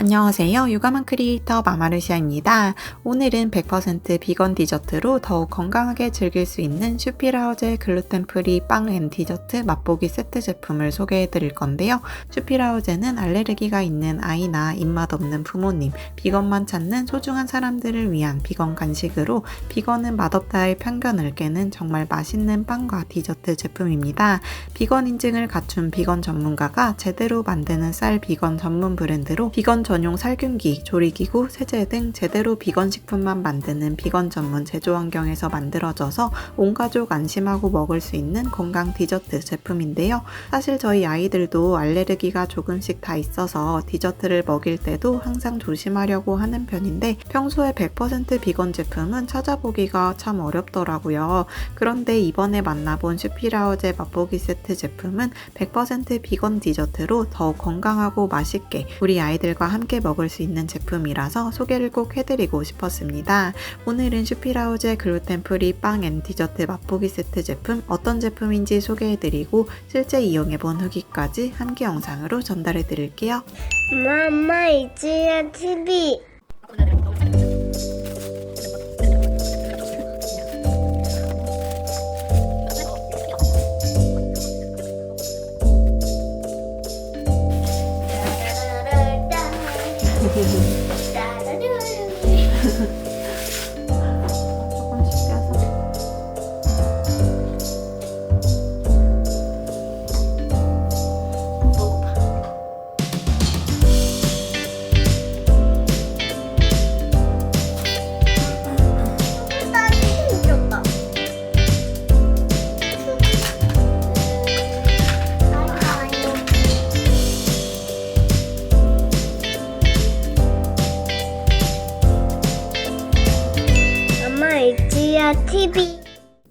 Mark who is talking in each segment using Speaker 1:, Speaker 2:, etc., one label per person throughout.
Speaker 1: 안녕하세요. 육아만 크리에이터 마마르시아입니다. 오늘은 100% 비건 디저트로 더욱 건강하게 즐길 수 있는 슈피라우제 글루텐 프리 빵 앤 디저트 맛보기 세트 제품을 소개해 드릴 건데요. 슈피라우제는 알레르기가 있는 아이나 입맛 없는 부모님, 비건만 찾는 소중한 사람들을 위한 비건 간식으로 비건은 맛없다의 편견을 깨는 정말 맛있는 빵과 디저트 제품입니다. 비건 인증을 갖춘 비건 전문가가 제대로 만드는 쌀 비건 전문 브랜드로 비건 전용 살균기, 조리기구, 세제 등 제대로 비건 식품만 만드는 비건 전문 제조 환경에서 만들어져서 온 가족 안심하고 먹을 수 있는 건강 디저트 제품인데요. 사실 저희 아이들도 알레르기가 조금씩 다 있어서 디저트를 먹일 때도 항상 조심하려고 하는 편인데 평소에 100% 비건 제품은 찾아보기가 참 어렵더라고요. 그런데 이번에 만나본 슈피라우제 맛보기 세트 제품은 100% 비건 디저트로 더욱 건강하고 맛있게 우리 아이들과 함께 먹을 수 있는 제품이라서 소개를 꼭 해드리고 싶었습니다. 오늘은 슈피라우제 글루텐 프리 빵 앤 디저트 맛보기 세트 제품 어떤 제품인지 소개해드리고 실제 이용해본 후기까지 함께 영상으로 전달해드릴게요.
Speaker 2: 엄마 이지야 TV
Speaker 1: 조
Speaker 2: 이지야 TV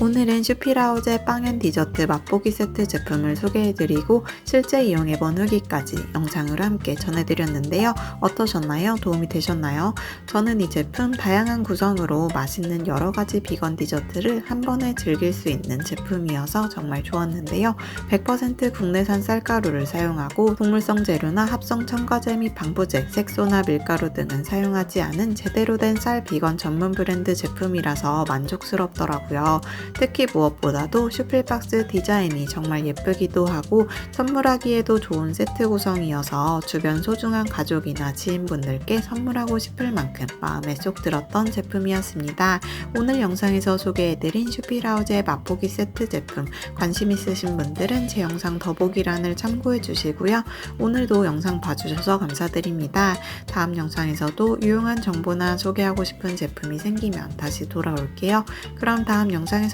Speaker 1: 오늘은 슈피라우제 빵앤 디저트 맛보기 세트 제품을 소개해드리고 실제 이용해본 후기까지 영상으로 함께 전해드렸는데요. 어떠셨나요? 도움이 되셨나요? 저는 이 제품 다양한 구성으로 맛있는 여러 가지 비건 디저트를 한 번에 즐길 수 있는 제품이어서 정말 좋았는데요. 100% 국내산 쌀가루를 사용하고 동물성 재료나 합성 첨가제 및 방부제, 색소나 밀가루 등은 사용하지 않은 제대로 된 쌀 비건 전문 브랜드 제품이라서 만족스럽더라고요. 특히 무엇보다도 슈필박스 디자인이 정말 예쁘기도 하고 선물하기에도 좋은 세트 구성이어서 주변 소중한 가족이나 지인분들께 선물하고 싶을 만큼 마음에 쏙 들었던 제품이었습니다. 오늘 영상에서 소개해드린 슈피라우제 맛보기 세트 제품 관심 있으신 분들은 제 영상 더보기란을 참고해 주시고요. 오늘도 영상 봐주셔서 감사드립니다. 다음 영상에서도 유용한 정보나 소개하고 싶은 제품이 생기면 다시 돌아올게요. 그럼 다음 영상에서